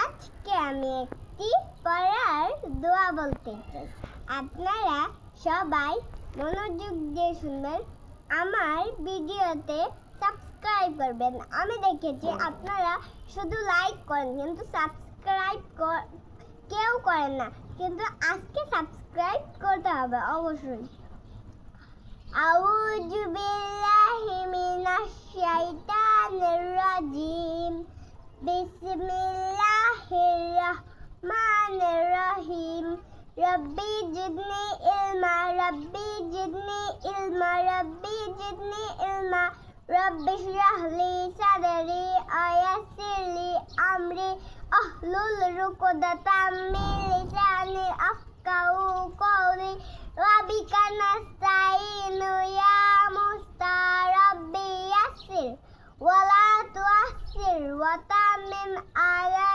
আজকে আমি একটি পড়ার দোয়া বলতে চাই আপনারা সবাই মনোযোগ দিয়ে শুনবেন আমার ভিডিওতে সাবস্ক্রাইব করবেন আমি দেখেছি আপনারা শুধু লাইক করেন কিন্তু সাবস্ক্রাইব কেউ করেন না কিন্তু আজকে সাবস্ক্রাইব করতে হবে অবশ্যই أعوذ بالله من الشيطان الرجيم بسم الله রহমানির রহিম, রব্বি জিদনি ইলমা, রব্বি জিদনি ইলমা, রব্বি জিদনি ইলমা, রব্বি ইশরাহলি সাদরি ওয়ায়াসসিরলি আমরি, আহলুল উকদাতাম মিন লিসানি আফকাউ কওলি ওয়াবিকা নাস্তাইনু ইয়া মুস্তারাব্বি ইয়াসসির, ওয়ালা তুআসসির ওয়াতামিম আলা